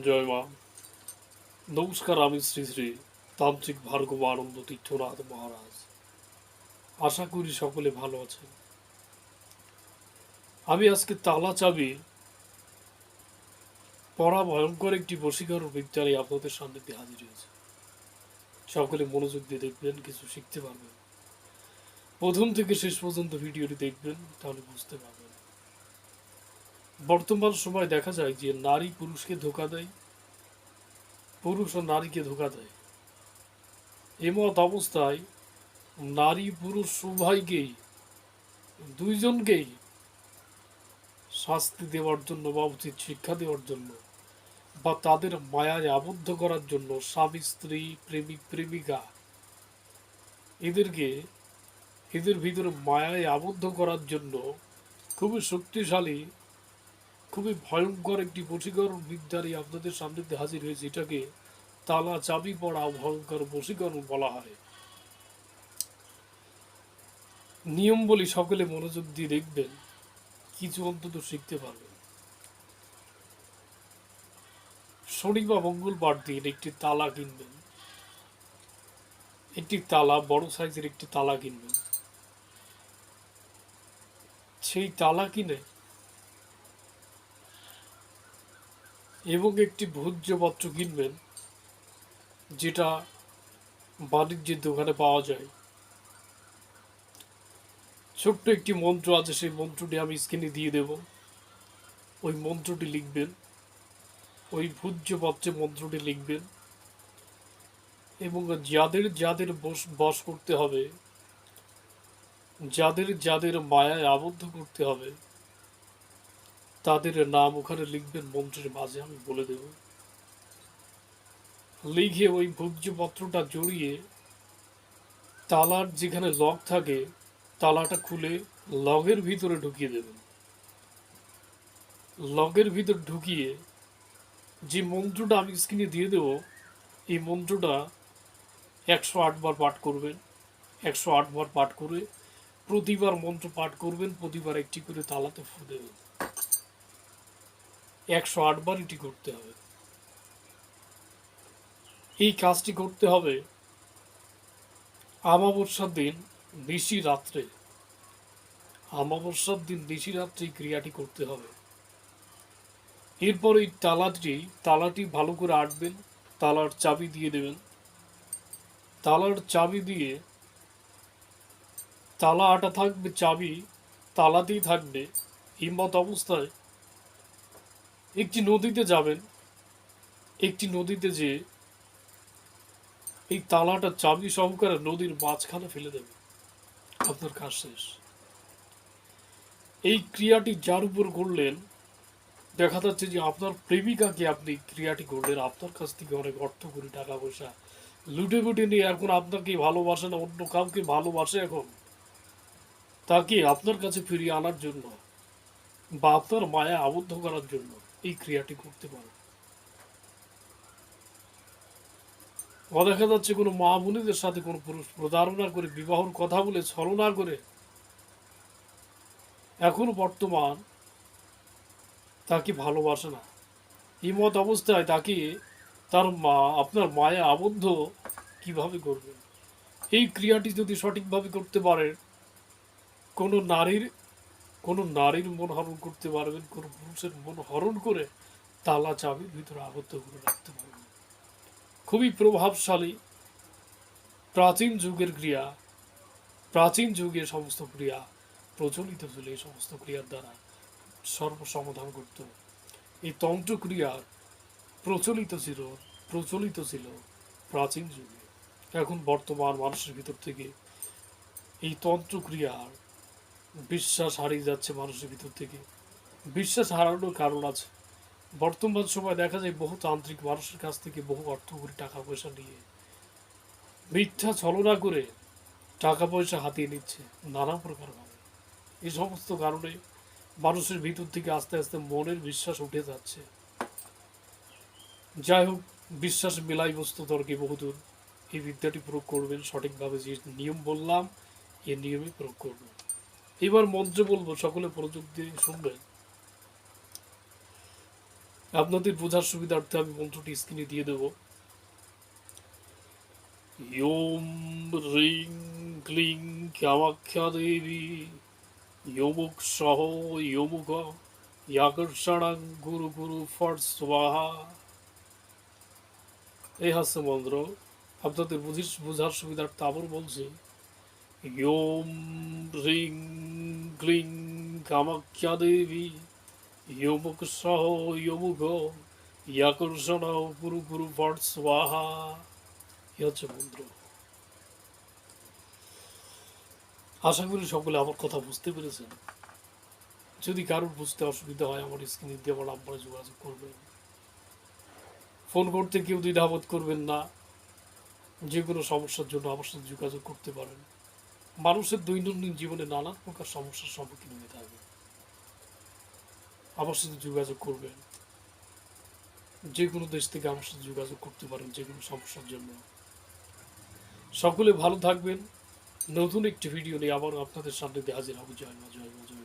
জয় মা নমস্কার আমি শ্রী শ্রী তান্ত্রিক ভার্গব আনন্দ তীর্থনাথ মহারাজ। আশা করি সকলে ভালো আছেন। আমি আজকে তালা চাবি, পড়া ভয়ঙ্কর একটি বশীকরণ বিদ্যালয় আপনাদের সান্নিধ্যে হাজির হয়েছে। সকলে মনোযোগ দিয়ে দেখবেন, কিছু শিখতে পারবেন। প্রথম থেকে শেষ পর্যন্ত ভিডিওটি দেখবেন, তাহলে বুঝতে পারবেন। বর্তমান সময় দেখা যায় যে নারী পুরুষকে ধোকা দেয়, পুরুষ ও নারীকে ধোকা দেয়। এমত অবস্থায় নারী পুরুষ উভয়কেই, দুইজনকেই শাস্তি দেওয়ার জন্য বা উচিত শিক্ষা দেওয়ার জন্য বা তাদের মায়ায় আবদ্ধ করার জন্য স্বামী, স্ত্রী, প্রেমিক, প্রেমিকা এদেরকে, এদের ভিতরে মায়ায় আবদ্ধ করার জন্য খুবই শক্তিশালী খুবই ভয়ঙ্কর একটি বশীকরণ বিদ্যারই আপনাদের সামনে হাজির হয়েছে। এটাকে তালা, চাবি পড়া ভয়ঙ্কর বশীকরণ বলা হয়। নিয়ম বলি সকলে মনোযোগ দিয়ে দেখবেন, কিছু অন্তত শিখতে পারবেন। শনি বা মঙ্গলবার দিন একটি তালা কিনবেন। একটি তালা, বড় সাইজের একটি তালা কিনবেন। সেই তালা কিনে এবং একটি ভোজ্যপত্র কিনবেন, যেটা বাণিজ্যের দোকানে পাওয়া যায়। ছোট্ট একটি মন্ত্র আছে, সেই মন্ত্রটি আমি স্ক্রিনে দিয়ে দেব। ওই মন্ত্রটি লিখবেন। ওই ভোজ্যপত্রে মন্ত্রটি লিখবেন। এবং যাদের যাদের বস বস করতে হবে, যাদের যাদের মায়ায় আবদ্ধ করতে হবে তাদের নাম ওখানে লিখবেন মন্ত্রের মাঝে, আমি বলে দেব। লিখে ওই ভোজ্যপত্রটা জড়িয়ে তালার যেখানে লক থাকে, তালাটা খুলে লগের ভিতরে ঢুকিয়ে দেবেন। লগের ভিতর ঢুকিয়ে যে মন্ত্রটা আমি স্ক্রিনে দিয়ে দেব, এই মন্ত্রটা একশো আটবার পাঠ করবেন। একশো আটবার পাঠ করে প্রতিবার মন্ত্র পাঠ করবেন, প্রতিবার একটি করে তালাতে ফু দেবেন। একশো আটবার এটি করতে হবে। এই কাজটি করতে হবে আমাবস্যার দিন নিশি রাত্রে। আমাবস্যার দিন নিশি রাত্রে ক্রিয়াটি করতে হবে। এরপর এই তালাটি তালাটি ভালো করে আটবেন, তালার চাবি দিয়ে দেবেন। তালার চাবি দিয়ে তালা আটা থাকবে, চাবি তালাতেই থাকবে, হিম্মত অবস্থায় একটি নদীতে যাবেন, একটি নদীতে যে এই তালাটা চাবি সহকারে নদীর মাঝখানে ফেলে দেবে আপনার কাজ শেষ। এই ক্রিয়াটি যার উপর করলেন দেখা যাচ্ছে যে আপনার প্রেমিকাকে আপনি ক্রিয়াটি করলেন। আপনার কাছ থেকে অনেক অর্থ করি, টাকা পয়সা, লুটে ফুটে নিয়ে এখন আপনাকে ভালোবাসে না, অন্য কাউকে ভালোবাসে এখন? তাকে আপনার কাছে ফিরিয়ে আনার জন্য বা আপনার মায়া আবদ্ধ করার জন্য এই ক্রিয়াটি করতে পারে। দেখা যাচ্ছে কোনো মা বোনেদের সাথে কোনো পুরুষ প্রতারণা করে, বিবাহর কথা বলে, ছলনা করে, এখন বর্তমান তাকে ভালোবাসে না। এই মত অবস্থায় তাকে তার মা, আপনার মায়া আবদ্ধ কীভাবে করবেন? এই ক্রিয়াটি যদি সঠিকভাবে করতে পারেন, কোনো নারীর কোনো নারীর মন হরণ করতে পারবেন, কোনো পুরুষের মন হরণ করে তালা চাবির ভিতরে আবদ্ধ করে রাখতে পারবেন। খুবই প্রভাবশালী প্রাচীন যুগের ক্রিয়া, প্রাচীন যুগের সমস্ত ক্রিয়া প্রচলিত ছিল, এই সমস্ত ক্রিয়ার দ্বারা সর্বসমাধান করত এই তন্ত্র ক্রিয়ার প্রচলিত ছিল প্রচলিত ছিল প্রাচীন যুগে। এখন বর্তমান মানুষের ভিতর থেকে এই তন্ত্র ক্রিয়ার বিশ্বাস হারিয়ে যাচ্ছে মানুষের ভিতর থেকে। বিশ্বাস হারানোর কারণ আছে। বর্তমান সময় দেখা যায় বহু তান্ত্রিক মানুষের কাছ থেকে বহু অর্থ করে টাকা পয়সা নিয়ে মিথ্যা ছলনা করে টাকা পয়সা হাতিয়ে নিচ্ছে নানা প্রকারভাবে। এই সমস্ত কারণে মানুষের ভিতর থেকে আস্তে আস্তে মনের বিশ্বাস উঠে যাচ্ছে। যাই হোক, বিশ্বাস মেলাই বস্তু তর্কে বহুদূর। এই বিদ্যাটি প্রয়োগ করবেন সঠিকভাবে যে নিয়ম বললাম এই নিয়মে প্রয়োগ করবেন এবার মন্ত্রে বলব, সকলে প্রযুক্তি শুনবেন। আপনাদের বোঝার সুবিধার্থে আমি মন্ত্রটি স্ক্রিনে দিয়ে দেব। ওম রিং ক্লিং কামাখ্যা দেবী ইয়মুক সহ ইয়মুক ইয়াকর্ষণাং গুরু গুরু ফট স্বাহা। এই হচ্ছে মন্ত্র আপনাদের বুঝিস বোঝার সুবিধার্থে আবার বলছি ক্লিং কামাখ্যা দেবী ইয়মুক সহ ইয়মুক ইয়াকর্ষণ গুরু গুরু ফট স্বাহা এই হচ্ছে মন্ত্র আশা করি সকলে আমার কথা বুঝতে পেরেছেন। যদি কারোর বুঝতে অসুবিধা হয়, আমার স্ক্রিনে দিয়ে আমার নাম্বারে যোগাযোগ করবেন। ফোন করতে কেউ দ্বিধাবোধ করবেন না। যে কোনো সমস্যার জন্য আমার সাথে যোগাযোগ করতে পারেন। মানুষের দৈনন্দিন জীবনে নানান প্রকার সমস্যার সম্মুখীন হয়ে থাকবে। আমার সাথে যোগাযোগ করবেন। যে কোনো দেশ থেকে আমার সাথে যোগাযোগ করতে পারেন, যে কোনো সমস্যার জন্য। সকলে ভালো থাকবেন। নতুন একটি ভিডিও নিয়ে আবারও আপনাদের সামনে দিয়ে হাজির হব। জয় মা জয় মা, জয়